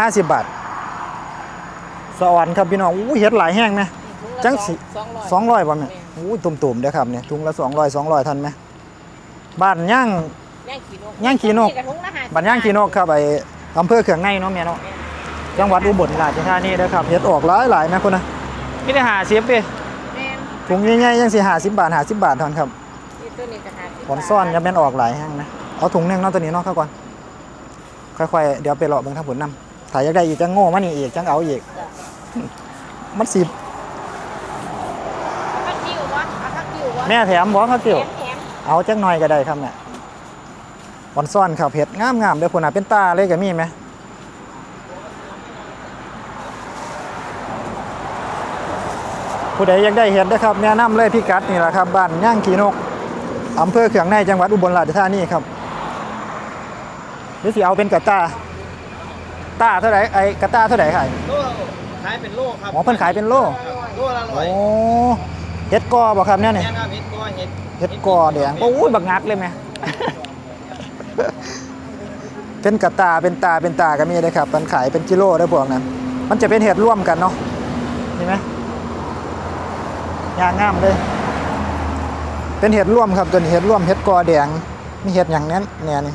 ห้าสิบบาท สวรรค์ครับพี่น้องอู้เห็ดหลายแห้งไหม จังสิ สองร้อยป่ะแม่อู้ตุ่มๆเด้อครับเนี่ยถุงละสองร้อยสองร้อยทันไหมบ้านย่าง ย่างขี้นกย่างขี้นก ระทุงละห้าสิบ้านย่างขีนกครับไอ้อำเภอเขืองในเนาะแม่เนาะจังหวัดอุบลราชธานีเด้อครับเห็ดออกหลายหลายๆนะคุณนะไม่ได้หาสิบเด้แม่นถุงใหญ่ๆยังสิหาสิบบาทหาสิบบาทเทานครับนี่ตัวนี้จะหาสิบผลซ่อนจะเป็นออกหลายแห้งนะเอาถุงหนึงเนาะตัวนี้เนาะเข้าก่อนค่อยๆเดี๋ยวไปเลาะเบิ่งทางผลนำ ถ้าอยากได้อีกจังโง่มานี่อีกจังเอาอีก มันสิข้าวกิ้ววะเอาข้าวกิ้ววะแม่แถมบ่ครับเกี่ยวแถมเอาจักหน่อยก็ได้ครับเนี่ยผลซ่อนครับเผ็ดงามๆเด้อพุ่นน่ะเป็นตาเลยก็มีไหมผู้ใดอยากได้เห็ดนะครับแนะนำเลยพี่กัดนี่แหละครับบ้านย่างขีนกอำเภอเขืองในจังหวัดอุบลราชธานีครับหรือสิเอาเป็นกระตา ตาเท่าไหร่ไอ้กระตาเท่าไหร่ขายโลขายเป็นโลครับหมอเพิ่นขายเป็นโลโลละร้อโอ้ยเห็ดกอบ่ครับเนี่ยนี่แม่ครับเห็ดก้อยเห็ดเห็ดกอแดงโอ้ยบักงักเลยไหมเป็นกระตาเป็นตาเป็นตาก็มีเลยครับมันขายเป็นกิโลได้พวกนั้น มันจะเป็นเห็ดร่วมกันเนาะเห็นไหมยางงามเลย เป็นเห็ดร่วมครับตัวนี้เห็ดร่วมเห็ดกอแดงมีเห็ดอย่างนั้นเนี่ยนี่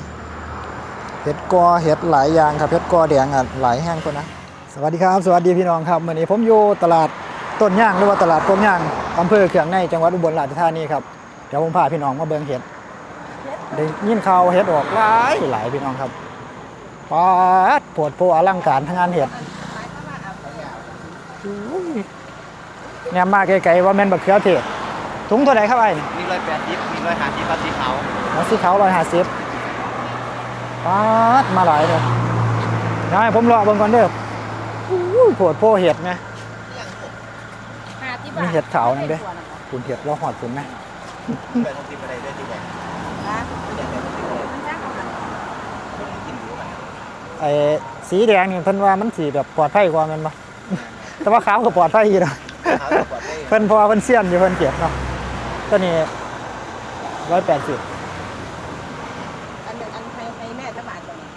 เห็ดกอเห็ดหลายอย่างครับเห็ดกอแดงอะหลายแห้งคนนะ สวัสดีครับ สวัสดีพี่น้องครับวันนี้ผมอยู่ตลาดต้นย่างหรือว่าตลาดต้นย่างอำเภอเขืองในจังหวัดอุบลราชธานีครับเดี๋ยวผมพาพี่น้องมาเบิ่งเห็ดได้ยินข่าวเห็ดออกหลายหลายพี่น้องครับปาดปวดโพอลังการทั้งงานเห็ดอุ้ยเนี่ยมาไกลๆว่าแม่นบักเขือเทศถุงเท่าไหร่ครับไอ้นี่มีร้อยแปดสิบมีร้อยห้าสิบปลาสีขาวหัวสีขาวร้อยห้าสิบ ปาดมาหลายเลยเดี๋ยวให้ผมรอเบิ่งก่อนเด้ออุ้ยปวดโพเห็ดไหมห้าสิบบาทมีเห็ดขาวนั่นเด้ คุณเห็ดเราหอดคุณไหมแปดหกสิบอะไรได้ที่บอกไอ้สีแดงนี่เพิ่นว่ามันสีแบบปลอดภัยกว่าแมันบ่แต่ว่าขาวก็ปลอดภัยอยู่เนาะขาวกว่าได้เพิ่นเพอเพิ่นเสี้ยนอยู่เพิ่นเก็บเนาะตัวนี้ร้อยแปดสิบ อันหนึ่งอันไทยไทยแม่จะบาทตัวนี้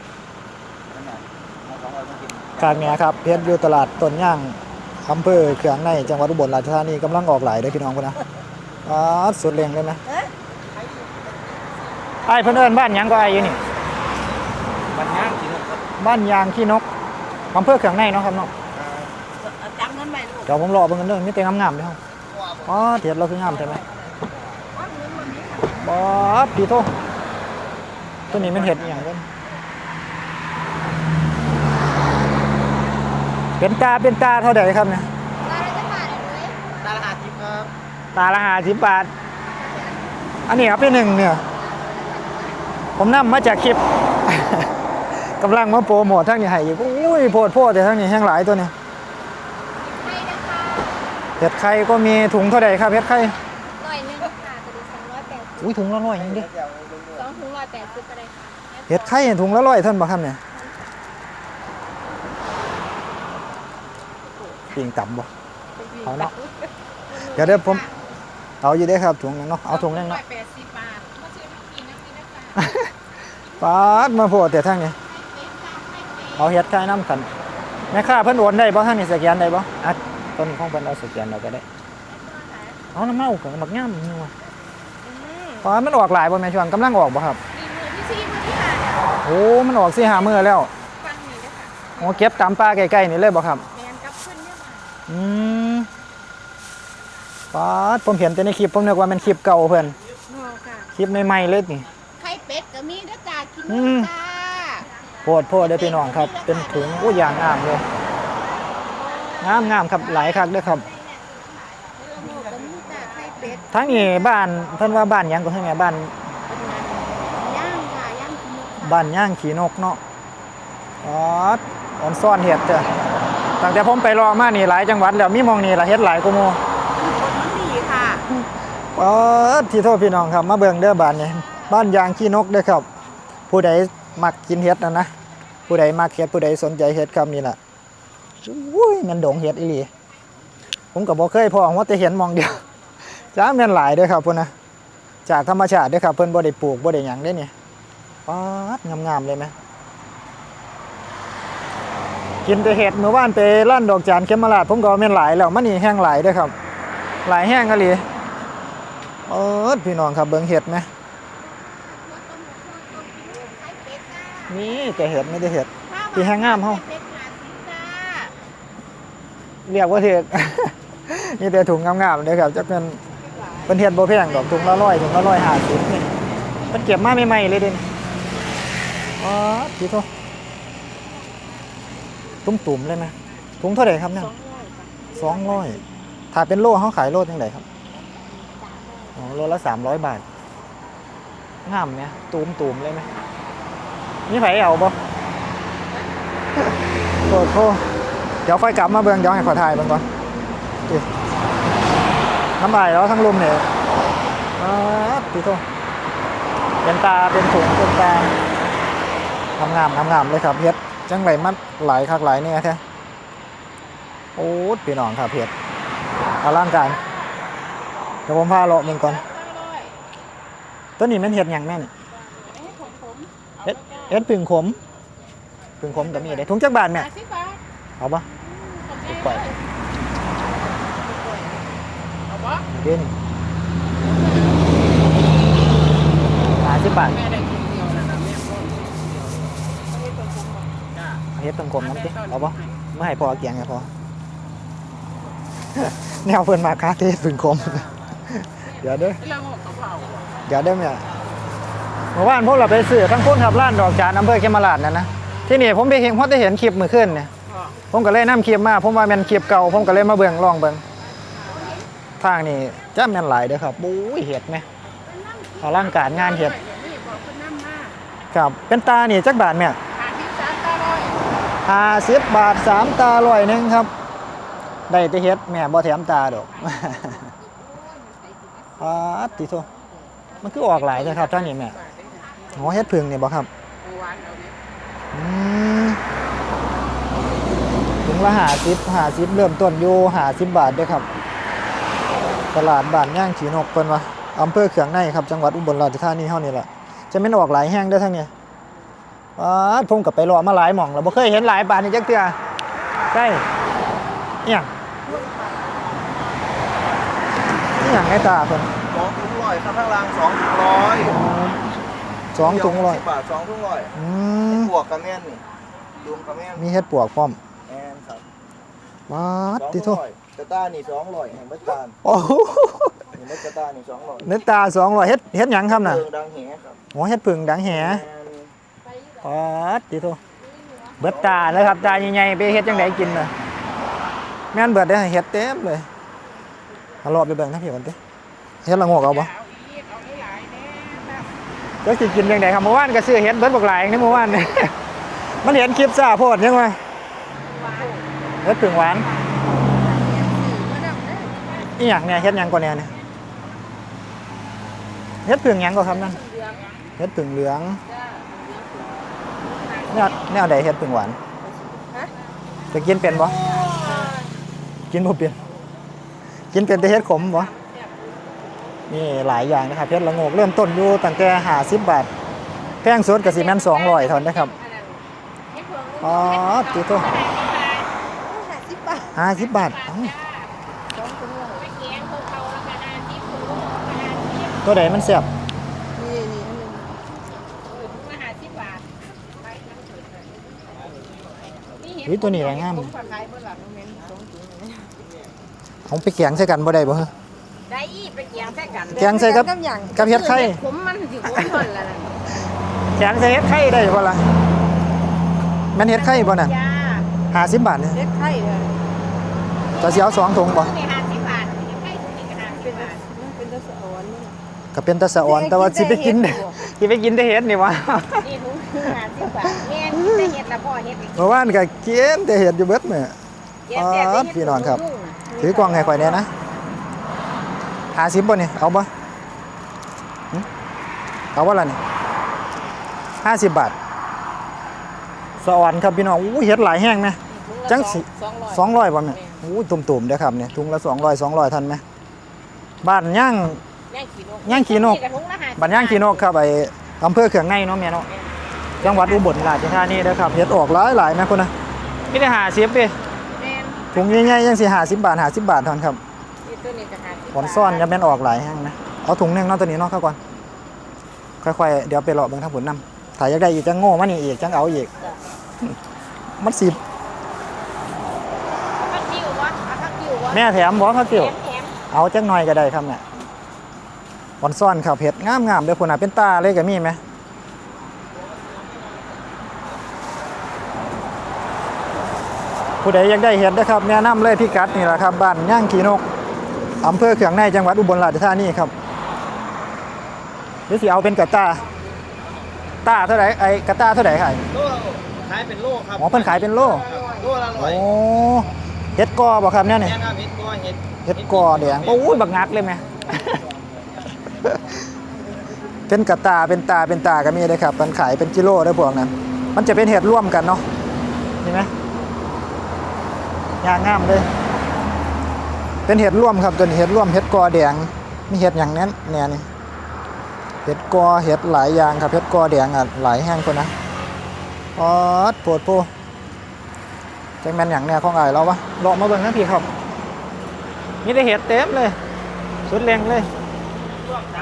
สองร้อยมา กินกลางเนี้ยครับเพชรอยู่ตลาดต้นย่างอำเภอเขืองในจังหวัดอุบลราชธานีกำลังออกหลายเด้อพี่น้องพุ่นนะอ๋อสุดแรงเลยนะไอ้เพิ่นเอิ้นบ้านหยังก็ไอ้อยู่นี่บันย่างกินครับบ้านยางขี้นกอำเภอเขืองในเนาะครับเนาะเอาจำเงินไปลูกเดี๋ยวผมรอเบิ่งกันเด้อมีแต่งามๆเด้อครับอ๋อเทียดเราคืองามใช่ไหมบอสปีโตตัวนี้มันเห็ดอหย่างกัน เป็นตาเป็นตาเท่าไหร่ครับเนี่ยตาละห้าสิบครับตาละห้าสิบบาท อันนี้ครับเป็นหนึ่งเนี่ย ผมนำมาจากคลิปกำลังมาโปรโมททั้งนี้ให้อีกอุ้ยโพดโพดแต่ทั้งนี้แห้งหลายตัวเนี่ยเห็ดไข่ก็มีถุงเท่าไหร่ครับเห็ดไข่ร้อยหนึ่งค่ะตัวนี้สองร้อยแปดสิบอุ้ยถุงละร้อยเองดิสองถุงร้อยแปดสิบก็ได้ค่ะเห็ดไข่ถุงละร้อยเท่านบ่ครับเนี่ย ปิงต่ำบ่ เอาเนาะ เดี๋ยวเดี๋ยวผม เอาอยู่ได้อครับถุงหนึงเนาะ เอาถุงหนึงร้เนาะอยแปดสิบบาทมาซื้อน้ำกินน้ำกินนะคะปาดมาโพดแต่ทั้งนี้ เอาเห็ดไข่น้ำขันแม่ค้าเพิ่นโอนได้บ่ทั้งนี้สแกนได้บ่อะต้นของเพิ่นเอาสแกนเราก็ได้ เอาน้ำเมากับบักย่ามนี่ว่ะอืมปาดมันออกหลายบ่แม่ช่วงกำลังออกบ่ครับมีมือที่สี่มือที่ห้าเนี่ยโอ้ มันออกสิหามื้อแล้วฟังนี่นะคะโอ้เก็บตามป่าใกล้ๆนี่เลยบ่ครับ อืมป๊าดผมเห็นแต่ในคลิปผมนึกว่ามันคลิปเก่าเพื่อนโน่ค่ะ คลิปใหม่ๆเลยนี่ ไข่เป็ดก็มีเด้อจ้ากินอืเด้อมจ้าโพดโพดได้อพี่น้องครับ เป็นถุงอู้อย่างงามเลยงามงามครับหลายคักเด้อครับโน่ก็มีจ้าไข่เป็ดทั้งนี้บ้านเพิ่นว่าบ้านหยังก็คือไงบ้านย่างค่ะย่างกินค่ะบ้านย่างขี่นกเนาะอ๋อออนซ่อนเห็ดจ้ะ ตั้งแต่ผมไปรอมานี่หลายจังหวัดแล้วมีหมองนี่ละเฮ็ดหลายกูโมมันดีค่ะอ๋อที่โทษพี่น้องครับ มาเบิ่งเด้อบ้านนี้บ้านยางขี้นกเด้อครับ ผู้ใดมักกินเห็ดนะนะผู้ใดมักเห็ดผู้ใดสนใจเห็ดครับนี่แหละอุ้ยมันดงเห็ดอีหลีผมก็บ่เคยพอว่าแต่เห็นหมองเดียวจ้าแม่นหลายเด้อครับพุ่นนะจากธรรมชาติเด้อครับเพิ่นบ่ได้ปลูกบ่ได้หยังเด้นี่ป๊าดงามๆเลยไหม กินแต่เห็ดเมื่อวานไปร้านดอกจานเข็มมาลาดผมก็ว่าแม่นหลายแล้วมันนี่แห้งหลายด้วยครับ หลายแห้งกะหลีเออพี่น้องครับเบิ่งเห็ดไหมนี่แต่เห็ดไม่ได้เห็ดที่แห้งงามเฮาเรียกว่าเห็ดนี่แต่ถุงงามๆเลยครับจะเป็นเป็นเห็ดโบแพงดอกถุงละร้อยถุงละร้อยห้าสิบนี่มันเก็บมาใหม่ๆเลยเด่นอ๋อพี่โทตุ้ม ตุ่มๆเลยไหมถุงเท่าไหร่ครับเนี่ยสองร้อยจ้ะสองร้อยถ้าเป็นโลเขาขายโลยังไงครับอ๋อโลละสามร้อยบาทงามไหมตูมตูมๆเลยไหมนี่ไผเอาบ่โทษโทษเดี๋ยวค่อยกลับมาเบิ่งเดี๋ยวให้ขอถ่ายเบิ่งก่อนนี่น้ำลายแล้วทั้งลมเนี่ยอ๋อพี่โทษเป็นตาเป็นถุงเป็นตางามงามงามงามๆเลยครับเฮ็ด จังไรมันหลายคักหลายเนี่ยแท้โอ้พี่น้องครับเฮ็ดอลังการเดี๋ยวผมพาเลาะมึงก่อนต้นนี้มันเฮ็ดหยังแม่นเอ็ดเฮ็ดผึ่งขมผึ่งขมก็มีได้ถุงจักบาทแม่ห้าสิบบาทเอาปะปล่อยเอาปะเด่นหาสิบบาท เอาเฮ็ดผึ่งขมน้ำติเอาปะเมื่อให้พอเกียงไงพอแนวเพิ่นมาค้าเทศผึ่งขมเดี๋ยวเด้อแล้วก็กระเพราเดี๋ยวเด้อเนี่ยเมื่อวานพวกเราไปซื้อทั้งพุ่นครับร้านดอกจานอำเภอเขมราชนั่นนะที่นี่ผมไปเห็นพอได้เห็นคลิปมือขึ้นเนี่ยผมก็เลยนำคลิปมาผมว่าแม่นคลิปเก่าผมก็เลยมาเบิ่งลองเบิ่งทางนี่จ้าแม่นหลายเด้อครับบู้ยเห็ดไหมอลังการงานเห็ดนี่บอกคุณน้ำมาครับเป็นตานี่จักบาทแม่หาที่สามตาร้อย ห้าสิบบาทสามตาร้อยหนึ่งครับ ได้แต่เห็ดแม่บ่แถมตาดอกอาติโทมันคือออกหลายนะครับท่านนี่แม่อ๋อเห็ดพึ่งนี่ยบ่ครับถุงละหาสิบหาสิบเริ่มต้นอยู่หาสิบบาทด้วยครับ ตลาดบ้านย่างขีนกเปิ้นว่าอำเภอเขืองในครับ จังหวัดอุบลราชธานีเฮานี่แหละจะแม่ออกหลายแห้งเด้ทั้งนี้ว้าดผมก็ไปรอมาหลายหม่องแล้วบ่เคยเห็นหลายปานนี้จักเทื่อใช่อีหยังอีหยังไอ้ตาเพิ่นสองถุงร้อยครับข้างล่างสองถุงร้อยสองถุงร้อยสิบบาทสองถุงร้อยอืมบวกกระแม่นนี่รวมกระแม่นมีเฮ็ดปวกพร้อมแม่นครับว้าดสองติถุโทงร้อยกระต้านี่สองร้อยเห็นเมื่อตาลโอ้โหเห็นเมื่อกระต้านี่สองร้อยเนื้อตาสองร้อยเฮ็ดเฮ็ดหยังครับน่ะเติงดังแหครับหัวเฮ็ดผึ่งดังแหแม่น ปาดติโทเบิดตาเลยครับตาใหญ่ๆไปเฮ็ดจังไดกินน่ะแม่นเบิดได้เฮ็ดเต็มเลยเอารอบไปเบิ่งนะพี่ก่อนติเฮ็ดละงกเอาบ่เอาอีกเอาหลายๆเนี่ยก็สิกินจังไดครับเมื่อวานก็ซื้อเฮ็ดเบิดบักหลายนี่เมื่อวานนี่มันเห็นคลิปซ่าโพดยังวะหวาเฮ็ดผึ่งหวานเด้ออีหยังเนี่ยเฮ็ดหยังก่อนเนี่ยเนี่ยเฮ็ดผึ่งหยังก็ครับนั่นเห็ดผึ่งเหลือง แนวแนวใดเฮ็ดผึ่งหวานฮะจะกินเป็นบ่กินบ่เป็นกินเป็นแต่เฮ็ดขมบ่นี่หลายอย่างนะครับเฮ็ดละโงกเริ่มต้นอยู่ตั้งแต่50บาทแพงสุดก็สิแม่น200เท่านั้นนะครับอ๋อติโตห้าสิบบาท50บาทเอ้าสองถุงเลยไปแกงเขาเขาแล้วก็ห้าสิบถุงห้าสิบ ตัวใดมันแซ่บ นี่นี่อันหนึงเออถุงละห้าสิบบาทไปน้ำเถิดเลย อุ้ยตัวนี้แหละงามผมก็ขายเบอร์หลังโรงเรียนสองถุงเลยเอาไปแกงใส่กันบ่ได้บ่ฮะได้อีไปแกงใส่กันแกงใส่กับอย่างกับเฮ็ดไข่ผมมันสิผมมันละนั่นแกงใส่เฮ็ดไข่ได้บ่ล่ะแม่นเฮ็ดไข่บ่น่ะจ้า50บาทเนี่ยเฮ็ดไข่เลยจะสิเอาสองถุงบ่นี่ห้าสิบบาทเฮ็ดไข่ถุงนี้ก็ห้าสิบบาทมันเป็นตะสะออนนี่ ก็เป็นตาสะอ่อนแต่ว่าสิไปกินสิไปกินแต่เฮ็ดนี่วะนี่ถุงห้าสิบบาทแม่นี่แต่เฮ็ดละพ่อเฮ็ดอีกเมื่อวานก็กินแต่เฮ็ดอยู่เบิดมื้อแกงแต่เฮ็ดพี่น้องครับยุ่ๆถือกล่องให้ข่อยแน่นะหาสิบบ่นี่เอาบ่หึเอาบ่ล่ะนี่ห้าสิบบาทสะอ่อนครับพี่น้องอู้เฮ็ดหลายแห้งนะจังสิสองร้อยสองร้อยบ่แม่อู้ตุ่มๆเด้อครับเนี่ยถุงละสองร้อยสองร้อยทันไหมบ้านย่าง ย่างขี้นกย่างขี้นกถุงละ50บ้านย่างขี้นกครับไอ้อำเภอเขืองในเนาะแม่เนาะจังหวัดอุบลราชธานีเด้อครับเฮ็ดออกหลายหลายๆนะคุณนะมีแต่หาสิบดิแม่นถุงใหญ่ๆยังสิหาสิบบาทหาสิบบาทเทอนครับนี่ตัวนี้จะหาสิบผลซ่อนจะแม่นออกหลายแห้งนะเอาถุงหนึงเนาะตัวนี้เนาะเข้าก่อนค่อยๆเดี๋ยวไปเลาะเบิ่งทางผลนำถ้าอยากได้อีกจังโง่มานี่อีกจังเอาอีกมันสิบทักกิ้ววะเอาทักกิ้ววะแม่แถมบ่เขาเกี่ยวแถมเอาจักหน่อยก็ได้ครับเนี่ย ผลซ่อนข้าวเผ็ดงามๆเด้อพุ่นน่ะเป็นตาเลยก็มีไหมผู้ใดอยากได้เห็ดนะครับแนะนำเลยพี่กัดนี่แหละครับบ้านย่างขีนกอำเภอเขืองในจังหวัดอุบลราชธานีครับหรือสิเอาเป็นกระตาตาเท่าไหร่ไอ้กระตาเท่าไหร่ขายโลขายเป็นโลครับอ๋อเพิ่นขายเป็นโลโลละร้อโอ้ยเห็ดกอบ่ครับเนี่ยนี่แม่ครับเห็ดกอเห็ดเห็ดกอแดงโอ้ยบักงักเลยไหม เป็นกระตาเป็นตาเป็นตาก็มีเลยครับมันขายเป็นกิโลได้พวกนั้น มันจะเป็นเห็ดร่วมกันเนาะเห็นไหมยางงามเลย เป็นเห็ดร่วมครับตัวนี้เห็ดร่วมเห็ดกอแดงมีเห็ดอย่างนั้นเนี่ยนี่เห็ดกอเห็ดหลายอย่างครับเห็ดกอแดงอะหลายแห้งคนนะปอดปวดปูจังแมนอย่างเนี่ยของไอ้ายเราวะเลาะมาเบิ่งนะพี่ครับมีแต่เห็ดเต็มเลย สุดแรงเลย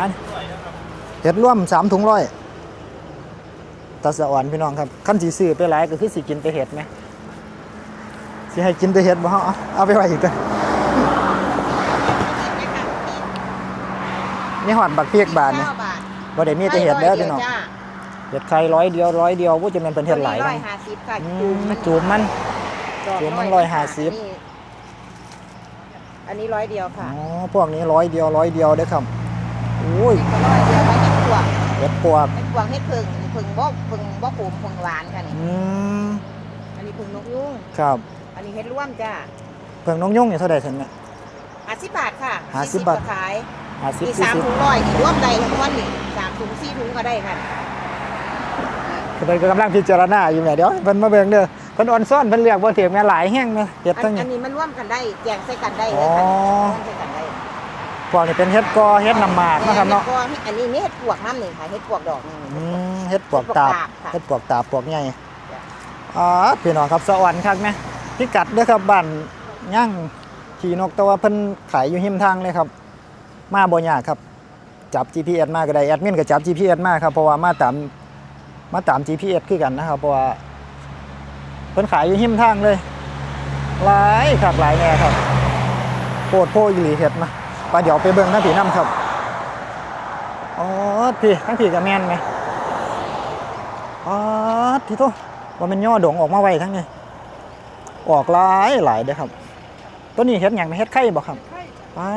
อันเห็ดร่วมสามถุงร้อยตาสะอ่อนพี่น้องครับขั้นสีซื้อไปหลายก็คือสิกินแต่เห็ดไหมสิให้กินแต่เห็ดบ่เฮาเอาเอาไปไว้อีกตัวนี่หอดบักเปียกบานเนี่ยเก้บาทบ่ได้มีแต่เห็ดเด้อพี่น้องจ้าเห็ดไข่ร้อยเดียวร้อยเดียวผู้จะเป็นเป็นเห็ดหลายร้นะอยห้าสิบค่ะอืจูมบมันจูบมันดอกจูบมันอยร้อยห้าสิบนี่อันนี้ร้อยเดียวอ๋ค่ะอพวกนี้ร้อยเดียวร้อยเดียวเด้อครับโอ้ยก็ร้อยเดียวไว้เห็ดปวกเห็ดปวกเห็ดปวกเห็ดผึ่งนี่ผึ่งบ่ผึ่งบ่ขมผึ่งหวานค่ะนี่อืมอันนี้ผึ่งนกยุงครับ อันนี้เห็ดร่วมจ้าเพิ่งน้องยุ่งเนี่ยเท่าไหร่ถึงเนี่ยห้าสิบบาทค่ะห้าสิบ40บาทก็ขายห้าสิบอีกสี่สามสิบถุงร้อยนี่ร่วมใดทั้งวันนี่สามถุงสี่ถุงก็ได้ค่ะเพิ่นก็กำลังพิจารณาอยู่แหม่เดี๋ยวเพิ่นมาเบิ่งเด้อเพิ่นอ่อนซ่อนเพิ่นเลือกบ่ถึงแม่หลายแห้งนะเห็ดอัทั้นงอันี้นนี้มันร่วมกันได้แจงใส่กันได้เลยค่ะอ๋อร่วมใส่กันได้ พวกนี้เป็นเห็ดกอเห็ดน้ำหมากนะครับเนาะห็ดกอันนี้นี่เห็ดปวกน้ำหนึ่งค่ะเห็ดปวกดอกหนึงอืมเห็ดปวกตาบค่ะเห็ดปวกตาบปวกใหญ่อ๋อพี่น้องครับสวรรค์คักไหมพิกัดเด้อครับบ้านย่างขี่นกแต่ว่าเพิ่นขายอยู่หิมทางเลยครับ มาบ่ยากครับ จับ GPS มาก็ได้แอดมินก็จับ GPS มาครับเพราะว่ามาตามมาตาม GPS คือกันนะครับเพราะว่าเพิ่นขายอยู่หิมทางเลยหลายครับหลายแน่ครับโปรดโพอีหลีเฮ็ดมา ไปเดี๋ยวไปเบิ่งทั้งผีน้ำครับอ๋อพี่ทั้งผีกับแมนไหมอ๋อที่โตว่ามันย่อดงออกมาไวทั้งนี้ออกหลายหลายเด้อครับ ตัวนี้เฮ็ดหยังเฮ็ดไข่บ่ครับป๊า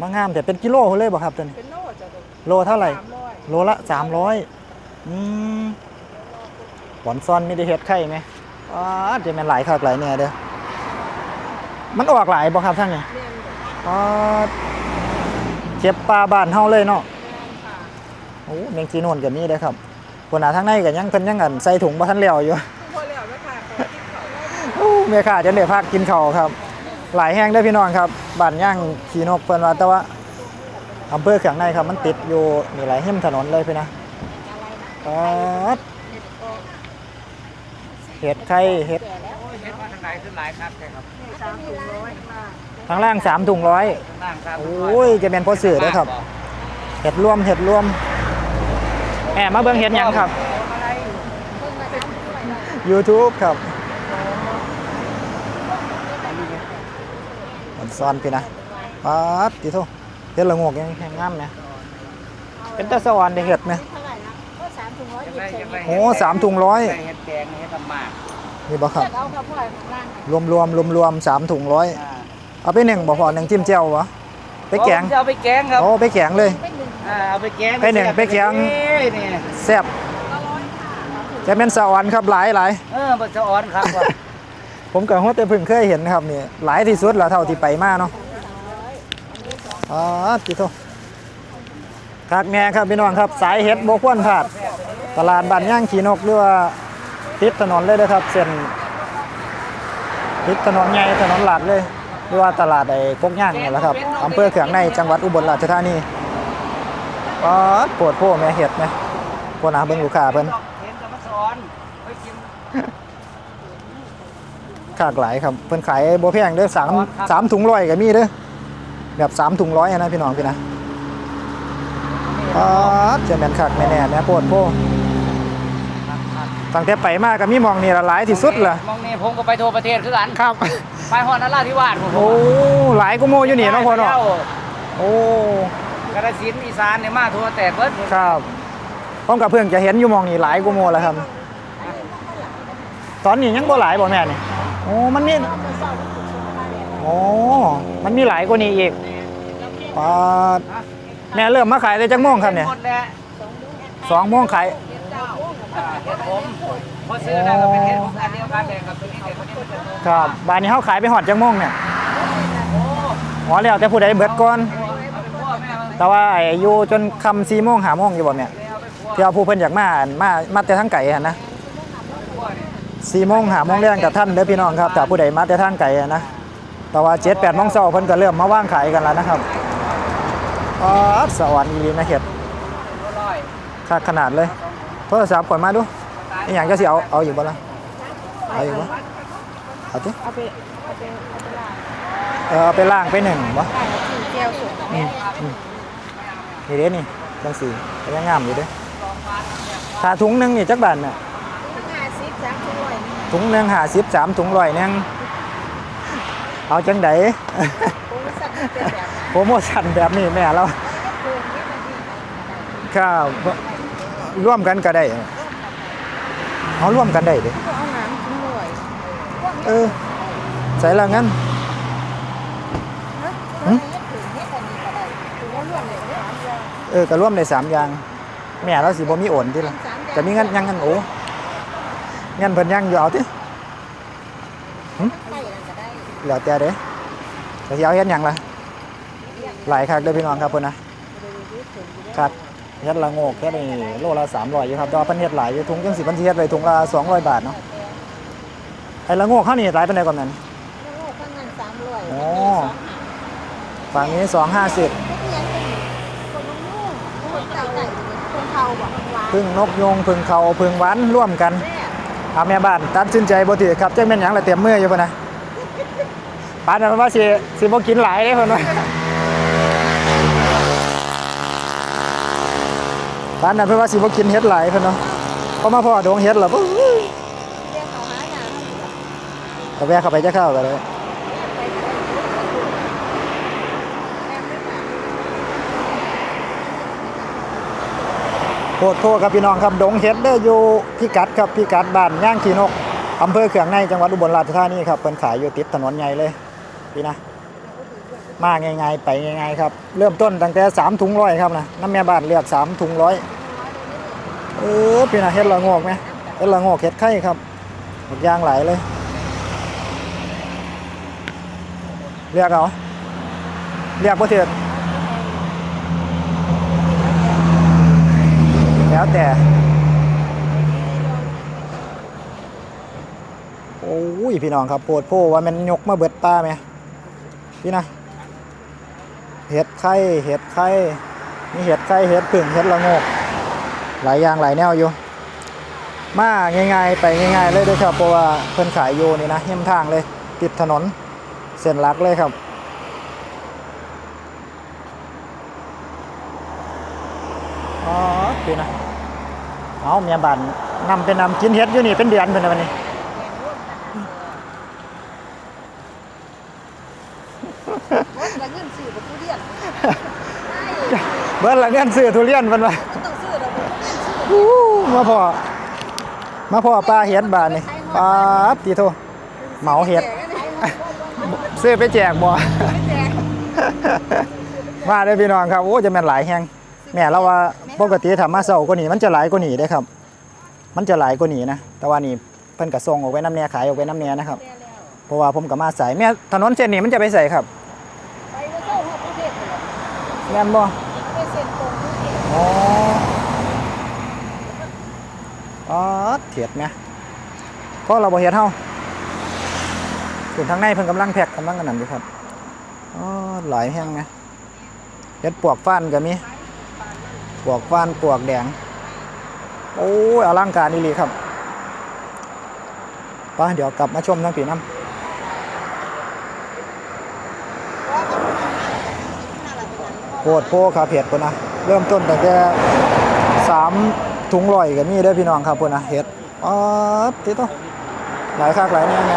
มางามแต่เป็นกิโลเลยบ่ครับตัวนี้เป็นโลจ้ะลูโลเท่าไหร่โลละสามร้อยอืมบอนซอนมีได้เฮ็ดไข่ไหมอ๋อจะเป็นหลายคักหลายแน่เด้อมันออกหลายบ่ครับท่านเนี่ยเรียน อ๋อเจ็บปลาบ้านเฮาเลยเนาะแม่นค่ะโอ้แมงจีโนนก็มีเด้อครับคนหน้าทางในก็ยังเพิ่นยังอันใส่ถุงบ่ทันแล้วอยู่พอแล้วนะคะขอกินข้าวแล้วโอ้แม่ค้าจะได้พักกินข้าวครับ หลายแห้งได้อพี่น้องครับบ้านย่างขี่นกเพิ่นว่าแต่ว่าอำเภอเขืองในครับ มันติดอยู่นี่หลายเหิมถนนเลยพี่นะปัดเห็ดไข่เห็ดเห็ดมาทางไหนขึ้นหลายครับใช่ครับสามถุงร้อยค่ะ ทางล่างสามถุงร้อยข้างล่างครับโอ้ยจะเป็นพอสื่อเด้อครับ เห็ดรวมเห็ดรวมแอบมาเบิ่งเห็ดหยังครับ YouTube ครับมันซ่อนพี่นะปัดติโทเห็ดละโงกยังแห้งงามนะเป็นตะสวรรค์ได้เห็ดไหมเท่าไหร่นะก็สามถุงร้อยหยิบใส่โอ้สามถุงร้อยเห็ดแดงเห็ดลำมากนี่บ่ครับเลือกเอาครับพ่อร่างรวมรวมรวมรวมๆสามถุงร้อย เอาไปหนึ่งบ่พอหนึ่งจิ้มเจียววะไปแกงจะเอาไปแกงครับโอ้ไปแกงเลยเป็นหนึ่งอ่าเอาไปแกงไปหนึ่งไปแกงนี่แซ่บจะเป็นสวรรค์ครับหลายหลายเออมันจะอ่อนครับว่ะผมกับหัวแต่เพึ่งเคยเห็นนะครับนี่หลายที่สุดแล้วเท่าที่ไปมาเนาะอ๋อจิโตคักแน่ครับพี่น้องครับสายเห็ดโบควรพลาด ตลาดบ้านย่างขีนกหรือว่าติดถนนเลยนะครับเส้นติดถนนใหญ่ถนนหลักเลยห รือว่าตลาดไอ้กกย่างนี่แหละครับอำเภอเขืองในจังหวัดอุบลราชธานีอ๋อปวดโพแม่เห็ดไหมปวดหนาเบิ่งลูกค้าเพิ่นเห็นกับมันสอนไปกินคากหลายครับเพิ่นขายบ่แพงเด้อสามสามถุงร้อยก็มีเด้อแบบสามถุงร้อยอะนะพี่น้องพี่นะป๊าดจะแม่นคักแม่แน่แม่โพดโพ ตั้งแต่ไปมาก็มีหมองนี่ละหลายที่สุดล่ะมองนี่ผมก็ไปทั่วประเทศคือกันครับไปฮอดนราธิวาสผมโอ้หลายกูโมอยู่นี่เนาะพ่อเนาะโอ้กระสินธุ์อีสานเนี่ยมาทั่วแตกเบิดครับผมกับเพื่อนจะเห็นอยู่หมองนี่หลายกูโมแล้วครับ ตอนนี้ยังบ่หลายบ่แม่นี่โอ้มันมีโอ้มันมีหลายกว่านี้อีกปาดแม่เริ่มมาขายได้จังโมงครับเนี่ยหมดแล้วสองโมงขายอ่า เห็ดผมพอซื้อได้ก็เป็นเห็ดผมอันเดียวกันแต่กับตัวนี้แต่ตัวนี้มันจะโตครับบานนี้เฮาขายไปหอดจังโมงเนี่ยโอ้อ๋อแล้วแต่ผู้ใดเบิดก่อน เอาไปพ่อแม่มันแต่ว่าไอ้อยู่จนคำสี่โมงหาโมงอยู่บ่แม่เอาไปพ่อที่เอาผู้เพิ่นอยากมาอั่นมามาแต่ทางไก่หันนะพ่อนี่สี่โมงหาโมงแรงกับท่านเด้อพี่น้องครับแต่ผู้ใดมาแต่ทางไก่อะนะแต่ว่าเจ็ดแปดโมงเช้าเพิ่นก็เริ่มมาว่างขายกันแล้วนะครับอ๋อสวรรค์อีหลีนะเห็ดร้อย ค่าขนาดเลย โทรศัพท์ก่อนมาดูอีหยังจะสิเอาเอาอยู่บ่ล่ะเอาอยู่บ่เอาติเอาไปเอาไปเอาไปล้างเออเอาไปล่างไปหนึ่งบ่ล้างกินแก้วสุกอืมอืมนี่เด้นี่จังสี่ก็ยังงามอยู่เด้ถ้าถุงหนึงนี่จักบาทน่ะห้าสิบสามถ้วยนี่ถุงหนึง50 3ถุงร้อยหนึงเอาจังไดโปรโมชั่นเป็นแบบนั้นโปรโมชั่นแบบนี้แม่เรา เพิ่มนิดนึง ครับ ร่วมกันก็ได้เอาร่วมกันได้เด้ก็เอาน้ำกินหน่วยเออใส่ละงั้นฮะเอาให้ถึงเฮ็ดอันนี้ก็ได้ถึงว่าร่วมเลยได้สามอย่างเออก็ร่วมได้สามอย่าง แม่เราสิบ่มีโอนที่ละจะมีเงินยังเงินโอ้เงินเพิ่นยังอยู่เอาติใกล้นั่นก็ได้แล้วแต่เด้จะสิเอาเฮ็ดหยังล่ะหลายคักเด้อพี่น้องครับเพิ่นนะครับ เฮ็ดละโงกแค่นี้โลละ300อยู่ครับแต่ว่าเพิ่นเฮ็ดหลายอยู่ถุงจังสิเพิ่นสิเฮ็ดไว้ถุงละ200บาทเนาะไอ้ละโงกเฮานี่หลายปานใดก่อนแม่นโอ้ข้างนั้นสามร้อยอ๋อข้างนี้สองห้าฝั่งนี้250ไม่เพียงเป็นคนนุ่งคนเก่าไก่คนเทาบอกหวานพึ่งนกยงพึ่งเขาพึ่งหวันร่วมกันแม่เอาแม่บ้านตัดสินใจบ่ถือครับจังแม่นหยังละเตรียมมืออยู่พุ่นนะปานนั้นว่าสิสิบ่กินหลายเด้เพิ่นว่า ปานนั้นเพิ่นว่าสิบ่กินเฮ็ดหลายเพิ่อนเนาะพอมาพ่อดงเฮ็ดแล้วปุ๊บเรียกเขาหาหนาเขาอยู่ก็แวะเข้าไปจะเข้าก็ได้ไปก็ได้แม่ไม่ฝากโทษโทษครับพี่น้องครับดงเฮ็ดเด้ออยู่พิกัดครับพิกัดบ้านย่างขีนกอำเภอเขืองในจังหวัดอุบลราชธานีครับเพิ่นขายอยู่ติดถนนใหญ่เลยพี่นะ มาง่ายๆไปง่ายๆครับ เริ่มต้นตั้งแต่3ถุงร้อยครับนะน้ำแม่บ้านเลือก3ถุงร้อยเออพี่นะเฮ็ดละโงกไหมเฮ็ดละโงกเฮ็ดไข่ครับหมดยางไหลเลย เรียกเอาเรียกบ่เถิดแล้วแต่โอ้ยพี่น้องครับโปวดโพว่ามันยกมาเบิดตาไหมพี่นะ เห็ดไข่เห็ดไข่มีเห็ดไข่เห็ดผึ่งเห็ดละงก หลายอย่างหลายแนวอยู่ มาง่าย ๆ ไปง่าย ๆ เลยเด้วยครับเพราะว่าเพิ่นขายอยู่นี่นะเฮี้ยมทางเลย ติดถนนเส้นหลักเลยครับอ๋อคือนะเอาเมียบันนำไปนำกินเห็ดอยู่นี่เป็นเดือนเป็นวันนี้ รถละเงินซื้อบ่ทุเรียน เบิ้ลละเงินซื้อทุเรียนเป็นว่าบ่ต้องซื้อดอกบ่ต้องซื้ออู้มาพอมาพอปลาเห็ดบานนี่ปลาตีโทเหมาเห็ดซื้อไปแจกบ่ไม่แจกมาเลยพี่น้องครับโอ้จะแม่นหลายแฮงแม่เราว่าปกติถ้ามาเช้ากว่านี้มันจะหลายกว่านี้เด้ครับ มันจะหลายกว่านี้นะแต่ว่านี่เพิ่นก็ส่งออกไว้น้ำแหน่ขายออกไว้น้ำแหน่นะครับแจกแล้วเพราะว่าผมก็มาสายแม่ถนนเส้นนี้มันจะไปใส่ครับไปว่าเจ้าฮอดประเทศเลยแม่นบ่ไป เซ็นตรงประเทศอ๋ออ๋อเถียดไหมเพราะเราบ่เฮ็ดเฮาส่วนทางในเพิ่นกำลังแพ็กกำลังกันนั่นอยู่ครับอ๋อหลายแห้งนะเฮ็ดปวกฟ้านก็มีปวกฟ้านปวกแดง โอ้ยอลังการอีหลีครับไปเดี๋ยวกลับมาชมทั้งปีน้ำ โคตรโพครับเห็ดพุ่นนะเริ่มต้นตั้งแต่สามถุงร้อยก็มีเด้อพี่น้องครับพุ่นนะเห็ดอ๋อติโตหลายคักหลายแน่ไง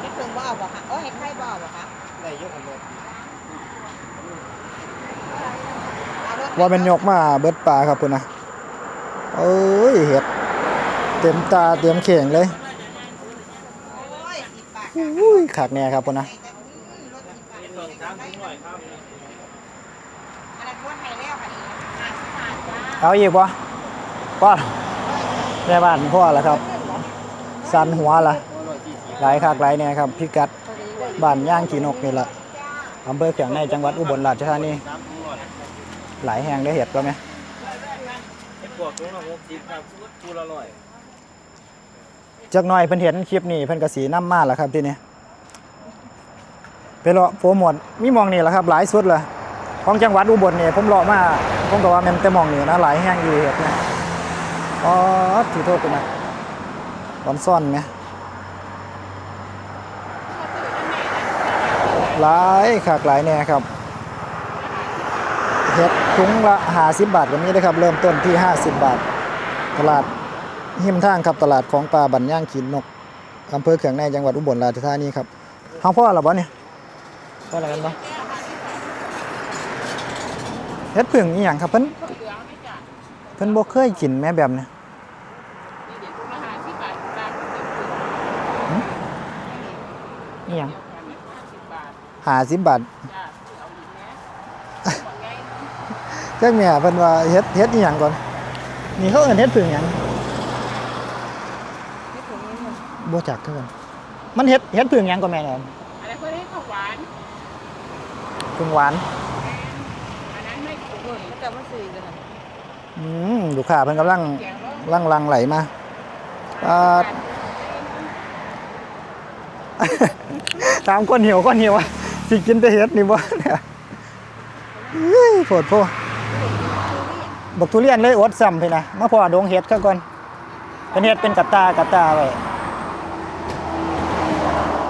เฮ็ดเพิ่งบ่เอาบ่คะโอ้เฮ็ดไข่บ่เอาบ่คะได้ยกกันเลยเอารถว่าเป็นยกมาเบิดปลาครับพุ่นนะเอ้ยเห็ดเต็มตาเต็มเข่งเลยโอ้ยสิบบาทอุ้ยคักแน่ครับพุ่นนะ รถสิบบาทเป็นสามถุงหน่อยครับอันนั้นรถไทยแล้วค่ะนี่ห้าสิบบาทจ้าเอาอีกบ่ป้อนแม่บ้านพ่อแล้วครับสันหัวละหลายคักหลายแน่ครับพิกัดบ้านย่างขีนกนี่ละอำเภอเขียงในจังหวัดอุบลราชธานีสามถุงหน่อยหลายแห่งได้เห็ดก็ไหมไอ้พวกถุงละหกสิบครับถุงละร้อยจักหน่อยเพิ่นเห็นคลิปนี้เพิ่นก็สีน้ำมาแล้วครับทีนี้ไปเลาะโปรโมทมีหมองนี่แหละครับ หลายสุดเลย ของจังหวัดอุบลเนี่ยผมเลาะมาผมก็ว่ามันแต่มองนี่นะหลายแห่งอยู่เห็ดนะอ๋อที่โทษกันนะตอนซ่อนไหมหลายขากหลายแน่ครับเห็ดถุงละ50บาทก็มีนะครับ เริ่มต้นที่ 50 บาท ตลาดหิมทางครับตลาดของปลาบันย่างขีนนกอำเภอเขืองในจังหวัดอุบลราชธานีครับเฮาพ่อหรอบ่เนี่ยพ่ออะไรกันบ่เฮ็ดผึ่งอีหยังครับเพิ่นเพิ่นบ่เคยกินแม่แบบเนี้อีหยัง50บาทจักแม่เพิ่นว่าเฮ็ดเฮ็ดอีหยังก่อน นี่เขาเอิ้นเฮ็ดผึ่งหยังบ่จักคือกันมันเฮ็ดเฮ็ดผึ่งหยังก็แม่นแอนอะไรเพื่อให้ข้าวหวานผึ่งหวานอันนั้นไม่ถูกเลยแต่ว่า ซื้อกันอืมลูกค้าเพิ่นกำลังแกงร้อนลังลังไหลมาอ่าตามคนหิวคนหิวอะสิกินแต่เฮ็ดนี่บ่เนี่ยเฮ้ยโพดโพบักทุเรียนเลยอดซ้ำพี่นะมาพอดงเฮ็ดซะก่อนเป็นเฮ็ดเป็นกับตากับตาไว้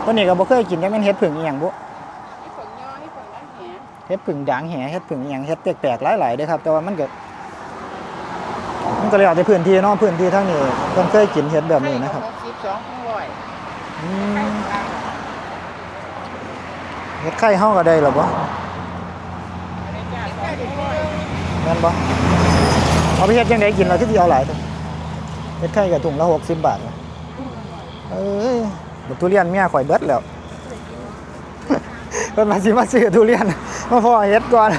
ตัวนี้ก็บ่เคยกินจักแม่นเฮ็ดผึ่งอีหยังบ่ ให้ฝนย่อให้ฝนร้านแห เฮ็ดผึ่งด่างแหเฮ็ดผึ่งอหย่างเฮ็ดแปลกๆหลายๆเด้อครับแต่ว่ามันก็มันก็แล้วแต่พื้นที่เนาะพื้นที่ทั้งนี้เพิ่นเคยกินเฮ็ดแบบนี้นะครับสิบสองร้อยอืมเฮ็ดไข่เฮาก็ได้หรอบ่อะไรจ้าสองร้อยแม่นบ่เอาไปเฮ็ดจังได๋กินแล้วคือสิเอาหลายเด้อเฮ็ดไข่ก็ถุงละ60บาทเอ้ยบักทุเรียนเมียข่อยเบิดแล้วเพิ่นมาสิมาซื้อทุเรียน มาพอเฮ็ดก่อน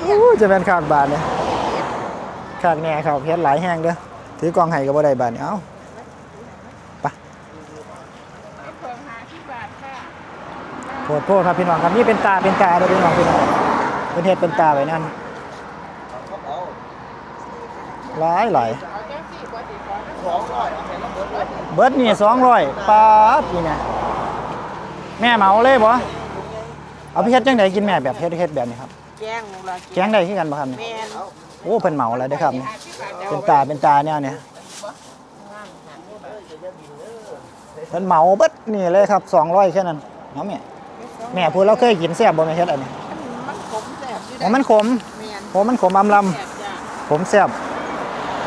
อู้จะเป็นขากบาทเลยขากแน่ครับเฮ็ดหลายแห้งเด้อถือกองให้ก็บ่ได้บาทนี่เอ้าให้เพิ่มห้าสิบบาทค่ะโทษโทษครับพี่น้องครับนี่เป็นตาเป็นตาเด้อพี่น้องพี่น้องเป็นเฮ็ดเป็นตาไว้นั่นหลายหลายเอาเจ้าสี่กว่าสี่กว่าสองร้อยเอาไปล้วเบิดนี่200ปาดนี่นะแม่เหมาเลยบ่ เอาไปเฮ็ดจังไดกินแม่แบบเฮ็ดเฮ็ดแบบนี้ครับแจ้งละแกงได้คือกันบ่ครับนี่แม่นโอ้เพิ่นเหมาแล้วเด้อครับนี่ห้าสิบบาทเป็นตาเป็นตาแนวเนี่ยเพิ่นเหมาเบิดนี่เลยครับ200แค่นั้นเอาแม่แม่พูดเราเคยกินแซ่บบ่แม่เฮ็ดอันนี้มันขมแสบอยู่อ๋อมันขมแม่นโอ้มันขมอำลำแสบจ้าผมแซ่บ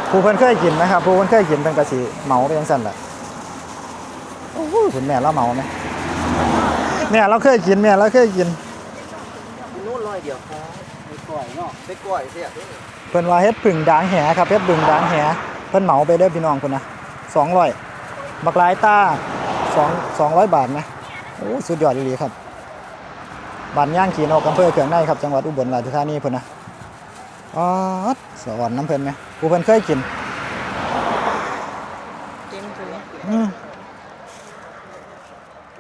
ผู้เพิ่นเคยกินนะครับผู้เพิ่นเคยกินเพิ่นก็สิเหมาไปจังซั่นแหละโอ้โหคุณแม่เราเหมาไหม แม่เราเคยกินแม่เราเคยกินนู่นร้อยเดียวครับไปก่อยเนาะไปก่อยเสียเพิ่นว่าเฮ็ดผึ่งด่างแหครับเฮ็ดผึ่งด่างแหเพิ่นเหมาไปเด้อพี่น้องพุ่นนะ200บักหลายตา2 200บาทนะโอ้สุดยอดอีหลีครับบ้านย่างขีนกอำเภอเขืองในครับจังหวัดอุบลราชธานีพุ่นนะอ๋อสวรรค์น้ำเพิ่นไหมผู้เพิ่นเคยกินเต็มถุงอืม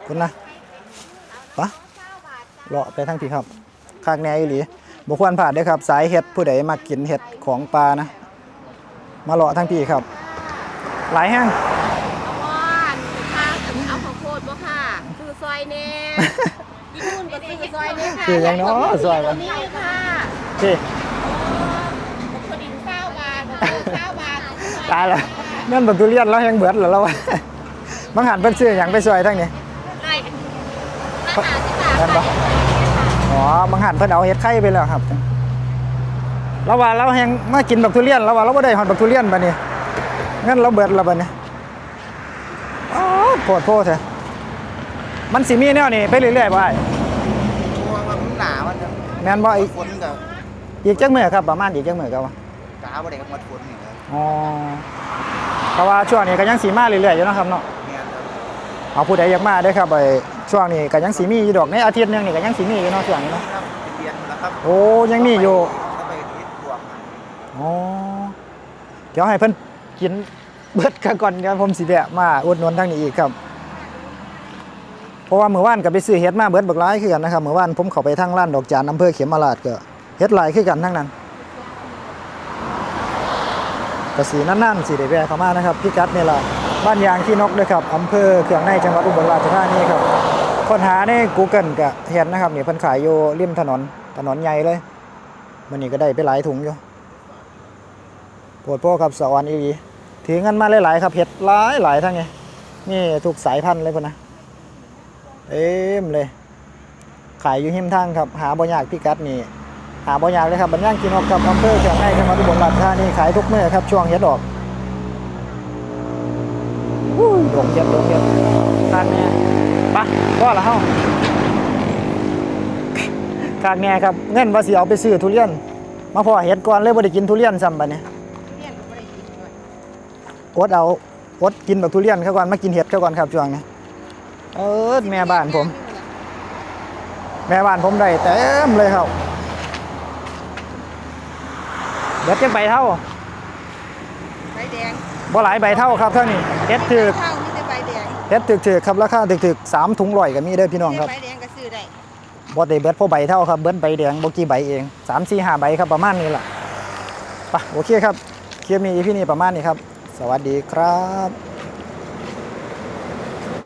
คุณนะ ปะเลาะไปทั้งทีครับคากแหนอีหลีบุควรผ่านเด้อครับ สายเห็ดผู้ใดมากินเห็ดของปลานะ มาเลาะทั้งทีครับ หลายแห้งว่านค่ะเอาข้าวโพดบ่ค่ะซื้อซอยแน่ญี่ปุ่นก็ซื้อซอยแน่ค่ะคือยังเนาะซอยมันนี่ค่ะที่พอดินเก้าบาทเก้าบาทตายแล้วนั่นบักทุเรียนเราแห้งเบิดแล้วเราบางหันเพิ่นซื้อหยังไปซอยทั้งนี้ ได้ราคาสิบบาทนั่นปะค่ะอ๋อบางหันเพิ่นเอาเห็ดไข่ไปแล้วครับเราว่าเราแฮงมากินบักทุเรียนเราว่าเราบ่ได้ฮอดบักทุเรียนบัดนี้งั้นเราเบิดแล้วบัดนี้อ๋อโพดโพดเถอะมันสิมีแนวนี้ไปเรื่อยๆบ่อ้ายตัวมันหนามันจะแม่นบ่อีกฝนกับอีกจักมื้อครับประมาณอีกจักมื้อก็ว่ากาบ่ได้กับมัดฝนนี่ครับอ๋อเพราะว่าช่วงนี้ก็ยังสีมาเรื่อยๆอยู่เนาะครับเนาะแม่นครับเอาผู้ใดอยากมาได้อครับไอ้ ช่วงนี้ก็ยังสีมีอยู่ดอกในอาทิตย์หนึงนี่ก็ยังสีมีอยู่เนาะช่วงนี้เนาะครับเปลี่ยนแล้วครับโอ้ยังมีอยู่ถ้าไปทิศบวกนะอ๋อเดี๋ยวให้เพิ่นกินเบิดกันก่อนเดี๋ยวผมสิแวะมาอุดหนุนทางนี้อีกครับ เพราะว่าเมื่อวานก็ไปซื้อเห็ดมาเบิดบักหลายคือกันนะครับเมื่อวานผมเข้าไปทางร้านดอกจานอำเภอเขมราชก็เห็ดหลายคือกันทั้งนั้นก็สีนั่นๆสิได้แวะเข้ามานะครับพิกัดนี่ล่ะบ้านยางขี้นกด้วยครับอำเภอเขื่องในจังหวัดอุบลราชธานีครับ ค้นหาใน Google ก็เห็นนะครับนี่เพิ่นขายอยู่ริมถนนถนนใหญ่เลยมื้อนี้ก็ได้ไปหลายถุงอยู่ปวดโพวกครับสะออนอีดีถือเงินมาหลายๆครับเห็ดหลายหลายทั้งนี้นี่ทุกสายพันธุ์เลยพ่นนะเต็มเลย ขายอยู่หิมทางครับ หาบ่ยากพิกัดนี่หาบ่ยากเลยครับบรรย่างกินออกกับอำเภอเชียงในจังหวัดอุบลราชธานีขายทุกเมื้อครับช่วงเห็ดออกอู้ยหลงเห็ดหลงเห็ดทางนี้ปะก็ละเฮาทางแน่ครับ เงินว่าสิเอาไปซื้อทุเรียน มาพอเห็ดก่อนเลยบ่ได้กินทุเรียนซ้ำบัดนี้เรียนก็ไม่ได้กินด้วยอดเอาอดกินแบบทุเรียนเขาก่อนมากินเห็ดเขาก่อนครับช่วงนี้เออแม่บ้านผม แม่บ้านผมได้เต็มเลยครับเบิดจังใบเท่าใบแดงบ่หลายใบเท่าครับเท่านี้เห็ดถึก เห็ดถึกถึกครับราคาถึกถึกสามถุงร้อยก็มีเด้อพี่น้องครับ ใบแดงก็ซื้อได้บ่ได้เบิดเพราะใบเท่าครับ เบิดใบแดงบ่กี่ใบเองสามสี่ห้าใบครับประมาณนี้ล่ะไปโอเคครับคลิปนี้พี่นี่ประมาณนี้ครับ สวัสดีครับ